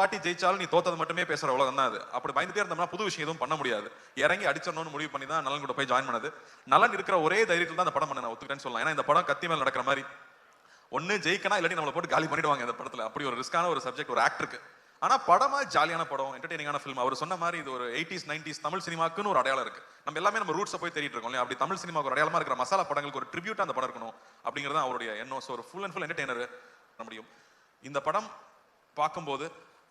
பாட்டி ஜெயிச்சாலும் நீ தோத்தது மட்டுமே பேசுற அவ்வளவு தான் அது. அப்படி பயந்துட்டே இருந்தோம்னா புது விஷயம் எதுவும் பண்ண முடியாது. இறங்கி அடிச்சிடணும்னு முடிவு பண்ணி தான் நலன் கூட போய் ஜாயின் பண்ணது. நலன் இருக்கிற ஒரே தைரியத்தில் தான் அந்த படம் பண்ண நான் ஒத்துக்கிறேன்னு சொல்லலாம். ஏன்னா இந்த படம் கத்தி மேல நடக்கிற மாதிரி. ஒண்ணு ஜெயிக்கனா இல்லாட்டி நம்மளை போட்டு காலி பண்ணிடுவாங்க இந்த படத்துல. அப்படி ஒரு ரிஸ்கான ஒரு சப்ஜெக்ட் ஒரு ஆக்டருக்கு ஆனா படமா ஜாலியான படம் என்டர்டெய்னிங்கான ஃபிலிம் அவர் சொன்ன மாதிரி இது ஒரு எயிட்டிஸ் நைன்டிஸ் தமிழ் சினிமாக்குன்னு ஒரு அடையாளம் இருக்கு. நம்ம எல்லாமே நம்ம ரூட்ஸை போய் தேடிட்டு இருக்கோம் இல்லையா? அப்படி தமிழ் சினிமாவுக்கு ஒரு அடையாளமா இருக்கிற மசாலா படங்களுக்கு ஒரு ட்ரிபியூட் அந்த படம் இருக்கணும் அப்படிங்கிறது அவருடைய எண்ணம். ஸோ ஒரு ஃபுல் அண்ட் ஃபுல் என்டர்டெய்னர் முடியும் இந்த படம் பார்க்கும்போது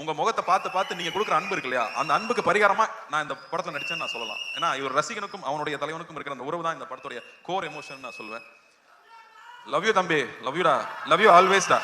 உங்க முகத்தை பார்த்து பார்த்து நீங்க கொடுக்குற அன்பு இருக்கு இல்லையா? அந்த அன்புக்கு பரிகாரமா நான் இந்த படத்துல நடிச்சேன்னு நான் சொல்லலாம். ஏன்னா இவர் ரசிகனுக்கும் அவனுடைய தலைவனுக்கும் இருக்கிற அந்த உறவு தான் இந்த படத்துடைய கோர் எமோஷன் நான் சொல்வேன். லவ் யூ தம்பி. லவ் யூடா லவ் யூ ஆல்வேஸ்டா